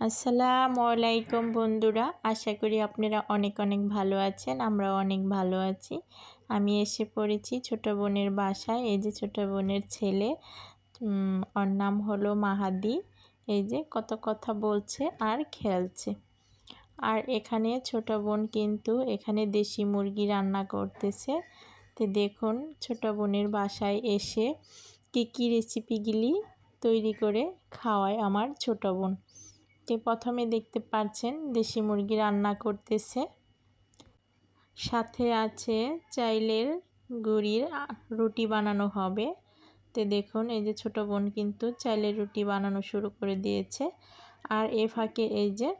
আসসালামু আলাইকুম বন্ধুরা, আশা করি আপনারা অনেক অনেক ভালো আছেন, আমরাও অনেক ভালো আছি। আমি এসে পড়েছি ছোট বোনের বাসায়, এই যে ছোট বোনের ছেলে ওর নাম হলো মাহাদি, এই যে কত কথা বলছে আর খেলছে। আর এখানে ছোট বোন কিন্তু এখানে দেশি মুরগি রান্না করতেছে। তো দেখুন ছোট বোনের বাসায় এসে কী কী রেসিপিগুলি তৈরি করে খাওয়ায় আমার ছোট বোন। তো প্রথমে দেখতে পাচ্ছেন দেশি মুরগি রান্না করতেছে। সাথে আছে চাইলের গুড়ির রুটি বানানো হবে। তো দেখুন, এই যে ছোট বোন কিন্তু চাইলের রুটি বানানো শুরু করে দিয়েছে। আর এ ফাঁকে এই যে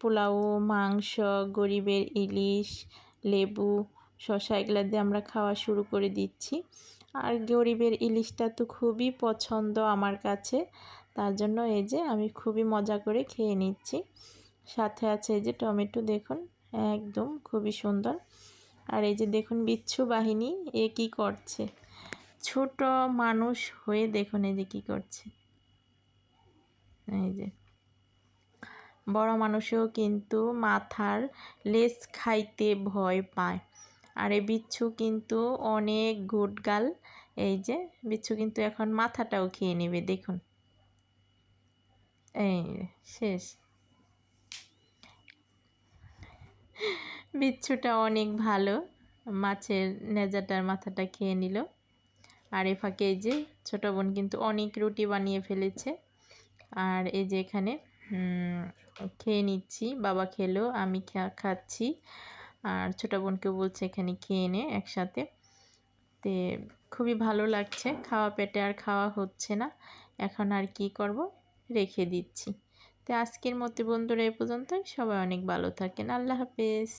পোলাও, মাংস, গরিবের ইলিশ, লেবু শশা এগুলা দিয়ে আমরা খাওয়া শুরু করে দিচ্ছি। আর গরিবের ইলিশটা তো খুবই পছন্দ আমার কাছে। তার জন্য এই যে আমি খুবই মজা করে খেয়ে নিচ্ছি। সাথে আছে এই যে টমেটো, দেখুন, একদম খুবই সুন্দর। আর এই যে দেখুন বিচ্ছু বাহিনী, এ কি করছে? ছোট মানুষ হয়ে দেখুন এই যে কি করছে। এই যে। বড় মানুষেও কিন্তু মাথার লেস খাইতে ভয় পায়। আর এই বিচ্ছু কিন্তু অনেক গুটগাল, এই যে বিচ্ছু কিন্তু এখন মাথাটাও খেয়ে নেবে, দেখুন। এই, শেষ। বিচ্ছুটা অনেক ভালো। মাছের নেজাটার মাথাটা খেয়ে নিল। আর এ ফাঁকে এই যে ছোটো বোন কিন্তু অনেক রুটি বানিয়ে ফেলেছে। আর এই যে এখানে খেয়ে নিচ্ছি। বাবা খেলো, আমি খাচ্ছি। আর ছোটো বোনকেও বলছে এখানে খেয়ে নে একসাথে। তে খুবই ভালো লাগছে। খাওয়া পেটে আর খাওয়া হচ্ছে না। এখন আর কি করব? রেখে দিচ্ছি। তো আজকের মতো বন্ধুরা এ পর্যন্তই। সবাই অনেক ভালো থাকেন। আল্লাহ হাফেজ।